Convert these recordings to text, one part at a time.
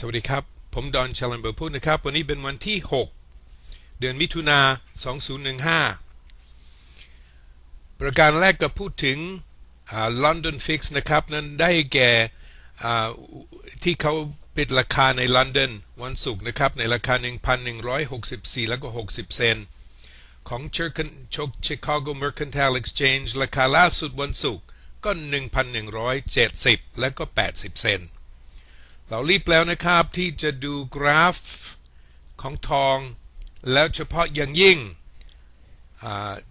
สวัสดีครับ ผมดอนชลันเบอร์พูดนะครับ วันนี้เป็นวันที่ 6 เดือนมิถุนา 2015 ประการแรกก็พูดถึง London Fix นะครับ นั้นได้แก่ที่เขาปิดราคาในลอนดอนวันศุกร์นะครับ ในราคา 1,164 แล้วก็ 60 เซนของ Chicago Mercantile Exchange ราคาล่าสุดวันศุกร์ก็ 1,170 แล้วก็ 80 เซน เรารีบแล้วนะครับที่จะดูกราฟของทอง แล้วเฉพาะอย่างยิ่ง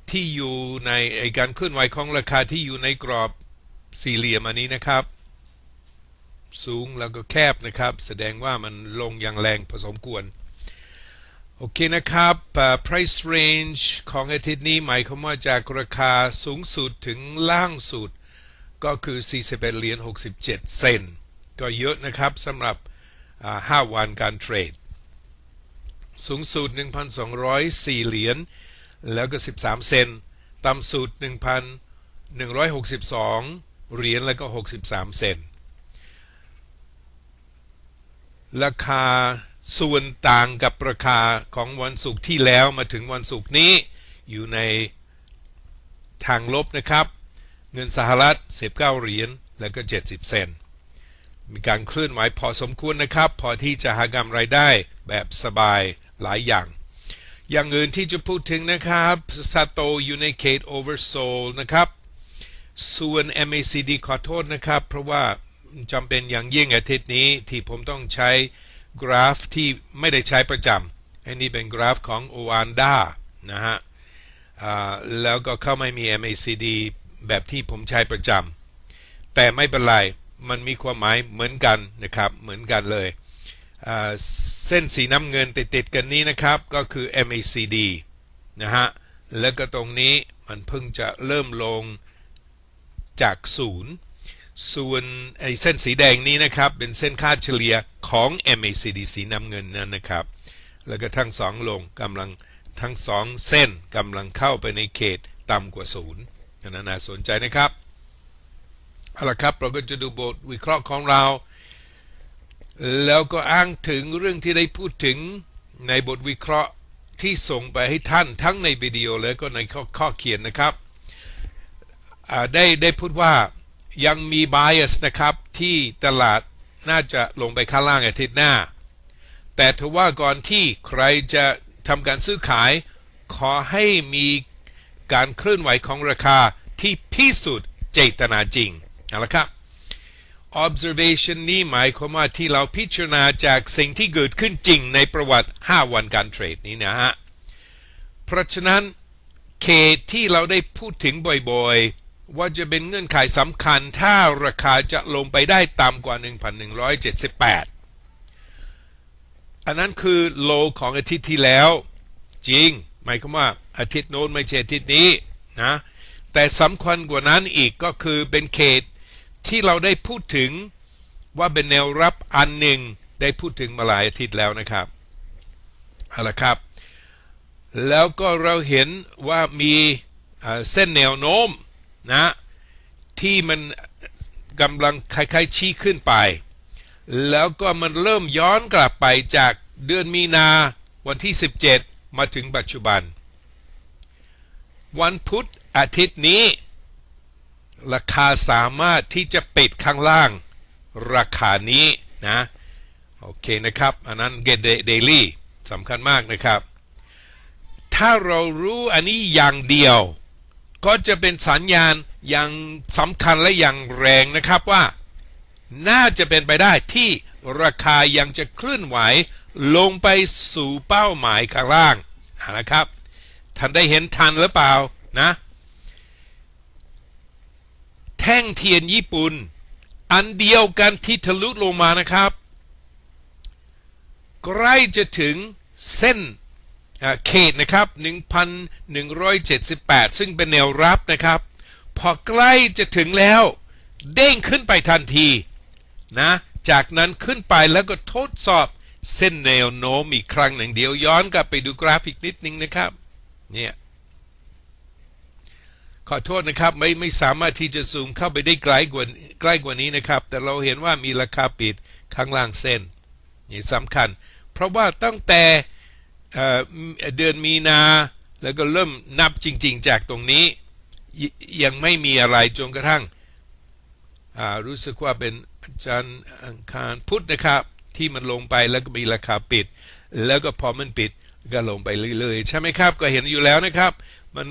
ที่อยู่ในการเคลื่อนไหวของราคาที่อยู่ในกรอบสี่เหลี่ยมอันนี้นะครับ สูงแล้วก็แคบนะครับ แสดงว่ามันลงอย่างแรงผสมควร โอเคนะครับ price range ของอาทิตย์นี้หมายความว่าจากราคาสูงสุดถึงล่างสุด ก็คือ 41เหรียญ67 เซน ก็เยอะนะครับสำหรับ 5 วันการเทรด สูงสุด 1,204 เหรียญแล้วก็ 13 เซนต่ำสุด 1,162 เหรียญแล้วก็ 63 เซนราคาส่วนต่างกับราคาของวันศุกร์ที่แล้วมาถึงวันศุกร์นี้อยู่ในทางลบนะครับ เงินสหรัฐ 19 เหรียญแล้วก็ 70 เซน มีการเคลื่อนไหวพอสมควรนะครับ พอที่จะหากำไรได้แบบสบายหลายอย่าง อย่างอื่นที่จะพูดถึงนะครับซาโตอยู่ในเขตโอเวอร์โซลนะครับส่วน MACD ขอโทษนะครับ เพราะว่าจำเป็นอย่างยิ่งอาทิตย์นี้ที่ผมต้องใช้กราฟที่ไม่ได้ใช้ประจำอันนี้เป็นกราฟของ o a n d a นะฮะแล้วก็เข้าไม่มี MACD แบบที่ผมใช้ประจำแต่ไม่เป็นไร มันมีความหมายเหมือนกันนะครับเหมือนกันเลยเส้นสีน้ำเงินติดๆกันนี้นะครับก็คือ MACD นะฮะแล้วก็ตรงนี้มันเพิ่งจะเริ่มลงจากศูนย์ส่วนไอ้เส้นสีแดงนี้นะครับเป็นเส้นค่าเฉลี่ยของ MACD สีน้ำเงินนั่นนะครับ แล้วก็ทั้งสองลงกำลังทั้งสองเส้นกำลังเข้าไปในเขตต่ำกว่าศูนย์น่าสนใจนะครับ เอาละครับเราก็จะดูบทวิเคราะห์ของเรา แล้วก็อ้างถึงเรื่องที่ได้พูดถึงในบทวิเคราะห์ที่ส่งไปให้ท่านทั้งในวิดีโอและก็ในข้อข้อเขียนนะครับได้ได้พูดว่ายังมี bias นะครับ ที่ตลาดน่าจะลงไปข้างล่างอาทิตย์หน้า แต่ทว่าก่อนที่ใครจะทำการซื้อขาย ขอให้มีการเคลื่อนไหวของราคาที่พิสูจน์เจตนาจริง เอาละครับ observation นี้หมายความว่าที่เราพิจารณาจากสิ่งที่เกิดขึ้นจริงในประวัติ 5 วันการเทรดนี้นะฮะ เพราะฉะนั้นเขตที่เราได้พูดถึงบ่อยๆ ว่าจะเป็นเงื่อนไขสำคัญถ้าราคาจะลงไปได้ต่ำกว่า 1,178 อันนั้นคือโลของอาทิตย์ที่แล้ว จริง หมายความว่าอาทิตย์โน้นไม่ใช่อาทิตย์นี้นะแต่สำคัญกว่านั้นอีกก็คือเป็นเขต ที่เราได้พูดถึงว่าเป็นแนวรับอันหนึ่งได้พูดถึงมาหลายอาทิตย์แล้วนะครับเอาละครับ แล้วก็เราเห็นว่ามีเส้นแนวโน้มนะที่มันกำลังคล้ายๆชี้ขึ้นไป แล้วก็มันเริ่มย้อนกลับไปจากเดือนมีนาวันที่ 17 มาถึงปัจจุบัน วันพุธอาทิตย์นี้ ราคาสามารถที่จะปิดข้างล่าง ราคานี้นะโอเคนะครับ อันนั้น get daily สำคัญมากนะครับ ถ้าเรารู้อันนี้อย่างเดียว ก็จะเป็นสัญญาณอย่างสำคัญและอย่างแรงนะครับว่า น่าจะเป็นไปได้ที่ราคายังจะเคลื่อนไหวลงไปสู่เป้าหมายข้างล่างนะครับท่านได้เห็นทันหรือเปล่านะ แท่งเทียนญี่ปุ่น อันเดียวกันที่ทะลุลงมานะครับ ใกล้จะถึงเส้นเขตนะครับ 1,178 ซึ่งเป็นแนวรับนะครับ พอใกล้จะถึงแล้ว เด้งขึ้นไปทันทีนะ จากนั้นขึ้นไปแล้วก็ทดสอบเส้นแนวโน้มอีกครั้งหนึ่งเดียวย้อนกลับไปดูกราฟิกนิดนึงนะครับ เนี่ย ขอโทษนะครับไม่ไม่สามารถที่จะซูมเข้าไปได้ไกลกว่าใกล้กว่านี้นะครับ แต่เราเห็นว่ามีราคาปิดข้างล่างเส้นนี่สำคัญ เพราะว่าตั้งแต่เเดือนมีนาแล้วก็เริ่มนับจริง ๆ จากตรงนี้ยังไม่มีอะไรจนกระทั่งรู้สึกว่าเป็นจันทร์อังคารพุธนะครับ ที่มันลงไปแล้วก็มีราคาปิด แล้วก็พอมันปิดก็ลงไปเรื่อยๆ ใช่ไหมครับ ก็เห็นอยู่แล้วนะครับ มัน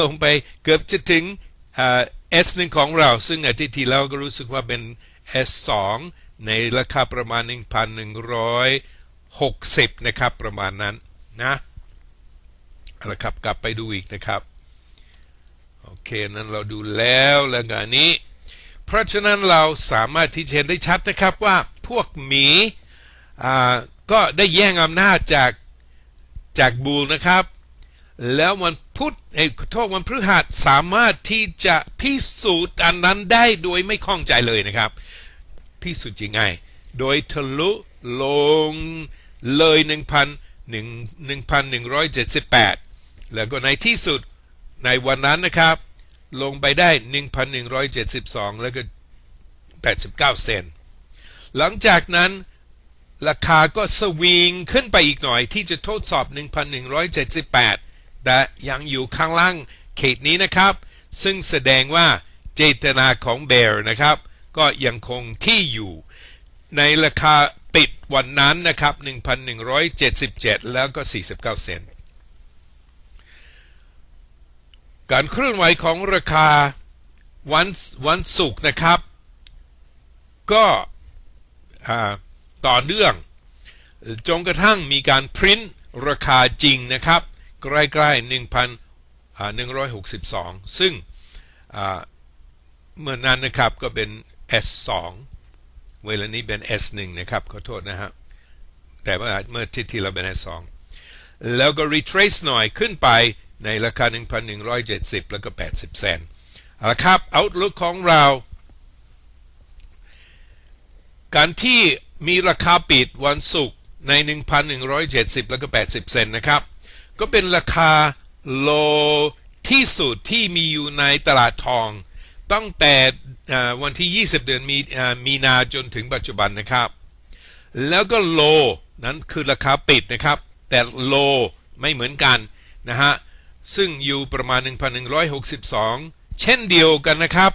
ลงไปเกือบจะถึงอ่า S1 ของเรา ซึ่งอาทิตย์ที่แล้วก็รู้สึกว่าเป็น S2 ในราคาประมาณ 1,160 นะครับ ประมาณนั้นนะเอาละครับกลับไปดูอีกนะครับ โอเค นั้นเราดูแล้วแล้วก็อันนี้ เพราะฉะนั้นเราสามารถที่จะเห็นได้ชัดนะครับว่าพวกหมีก็ได้แย่งอำนาจจากจากบูลนะครับ แล้ววันพุธเอ้ยโทษวันพฤหัสสามารถที่จะพิสูจน์อันนั้นได้โดยไม่ข้องใจเลยนะครับ พิสูจน์ยังไง โดยทะลุลงเลย1,178 แล้วก็ในที่สุดในวันนั้นนะครับ ลงไปได้ 1,172 แล้วก็ 89 เซนหลังจากนั้นราคาก็สวิงขึ้นไปอีกหน่อยที่จะทดสอบ 1,178 แต่ยังอยู่ข้างล่างเขตนี้นะครับ ซึ่งแสดงว่าเจตนาของเบร์นะครับ ก็ยังคงที่อยู่ ในราคาปิดวันนั้นนะครับ 1,177 แล้วก็ 49 เซนต์การเคลื่อนไหวของราคาวันวันศุกร์นะครับ ก็ต่อเนื่องจนกระทั่งมีการพิมพ์ราคาจริงนะครับ ใกล้ๆ1,162 ซึ่งอ่าเมื่อนั้นนะครับก็เป็น S2 เวลานี้เป็น S1 นะครับขอโทษนะฮะแต่ว่าเมื่อที่ที่เราเป็น S2 แล้วก็ retrace หน่อยขึ้นไปในราคา 1,170 แล้วก็ 80เซนเอาละครับ outlook ของเรา การที่มีราคาปิดวันศุกร์ใน 1,170 แล้วก็ 80 เซนนะครับ ก็เป็นราคาโลที่สุดที่มีอยู่ในตลาดทอง ตั้งแต่วันที่ 20 เดือนมีมีนาจนถึงปัจจุบันนะครับ แล้วก็โลนั้นคือราคาปิดนะครับ แต่โลไม่เหมือนกันนะฮะ ซึ่งอยู่ประมาณ 1,162 เช่นเดียวกันนะครับ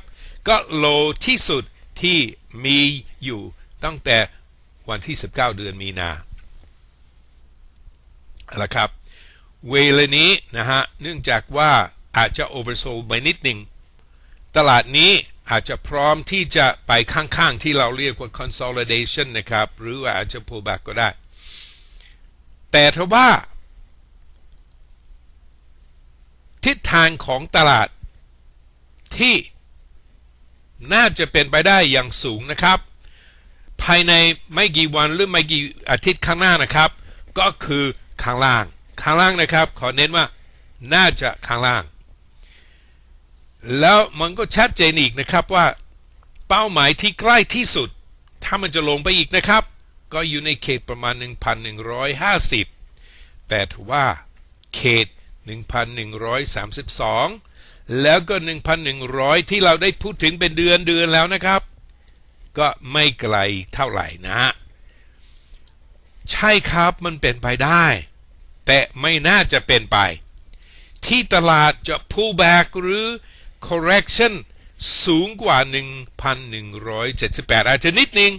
ก็โลที่สุดที่มีอยู่ตั้งแต่วันที่ 19 เดือนมีนาเอาละครับ เวลานี้นะฮะเนื่องจากว่าอาจจะ oversold ไปนิดหนึ่งตลาดนี้อาจจะพร้อมที่จะไปข้างๆ ที่เราเรียกว่า consolidation นะครับ หรือว่าอาจจะ pullback ก็ได้ แต่ถ้าว่า ทิศทางของตลาดที่น่าจะเป็นไปได้อย่างสูงนะครับ ภายในไม่กี่วันหรือไม่กี่อาทิตย์ข้างหน้านะครับ ก็คือข้างล่าง ข้างล่างนะครับ ขอเน้นว่าน่าจะข้างล่าง แล้วมันก็ชัดเจนอีกนะครับว่าเป้าหมายที่ใกล้ที่สุด ถ้ามันจะลงไปอีกนะครับ ก็อยู่ในเขตประมาณ 1,150 แต่ถือว่าเขต 1,132 แล้วก็ 1,100 ที่เราได้พูดถึงเป็นเดือนเดือนแล้วนะครับ ก็ไม่ไกลเท่าไหร่นะ ใช่ครับมันเป็นไปได้ แต่ไม่น่าจะเป็นไป ที่ตลาดจะ pull back หรือ correction สูงกว่า 1,178 อาจจะนิดนึง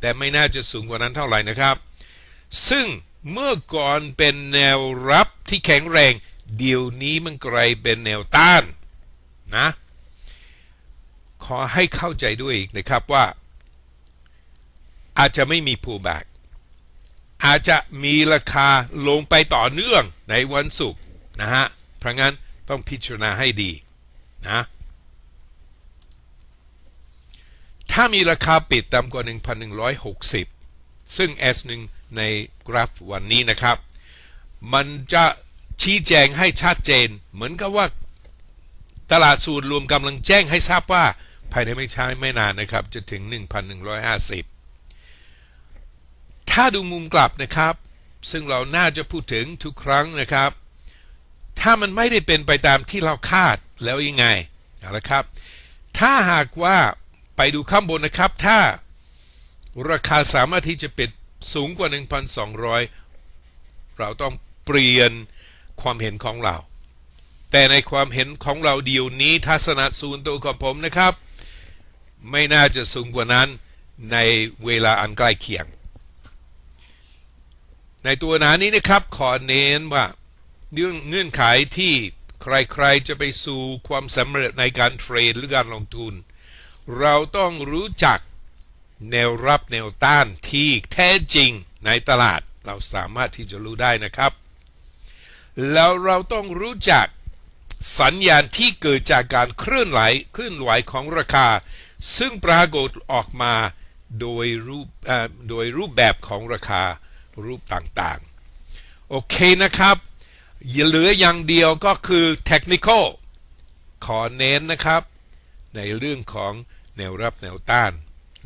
แต่ไม่น่าจะสูงกว่านั้นเท่าไหร่นะครับ ซึ่งเมื่อก่อนเป็นแนวรับที่แข็งแรง เดี๋ยวนี้มันกลายเป็นแนวต้านนะ ขอให้เข้าใจด้วยอีกนะครับว่า อาจจะไม่มี pullback อาจจะมีราคาลงไปต่อเนื่องในวันศุกร์นะฮะเพราะงั้นต้องพิจารณาให้ดีนะถ้ามีราคาปิดต่ำกว่า 1,160 ซึ่ง S1 ในกราฟวันนี้นะครับ มันจะชี้แจงให้ชัดเจน เหมือนกับว่าตลาดสูตรรวมกำลังแจ้งให้ทราบว่า ภายในไม่ช้าไม่นานนะครับ จะถึง 1,150 ถ้าดูมุมกลับนะครับ ซึ่งเราน่าจะพูดถึงทุกครั้งนะครับ ถ้ามันไม่ได้เป็นไปตามที่เราคาดแล้วยังไงเอาละครับ ถ้าหากว่าไปดูข้างบนนะครับ ถ้าราคาสามารถที่จะปิดสูงกว่า 1,200 เราต้องเปลี่ยนความเห็นของเรา แต่ในความเห็นของเราเดียวนี้ทัศนะส่วนตัวของผมนะครับ ไม่น่าจะสูงกว่านั้นในเวลาอันใกล้เคียง ในตัวหนานี้นะครับขอเน้นว่าเรื่องเงื่อนไขที่ใครๆจะไปสู่ความสำเร็จในการเทรดหรือการลงทุน เราต้องรู้จักแนวรับแนวต้านที่แท้จริงในตลาด เราสามารถที่จะรู้ได้นะครับ แล้วเราต้องรู้จักสัญญาณที่เกิดจากการเคลื่อนไหวเคลื่อนไหวของราคา ซึ่งปรากฏออกมาโดยรูปโดยรูปแบบของราคา รูปต่างๆ โอเคนะครับย่าเหลืออย่างเดียวก็คือเทคนิคอลขอเน้นนะครับ ในเรื่องของแนวรับแนวต้าน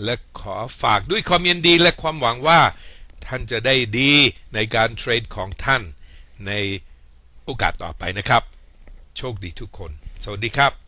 และขอฝากด้วยความยินดีและความหวังว่า ท่านจะได้ดีในการเทรดของท่านในโอกาสต่อไปนะครับ โชคดีทุกคน สวัสดีครับ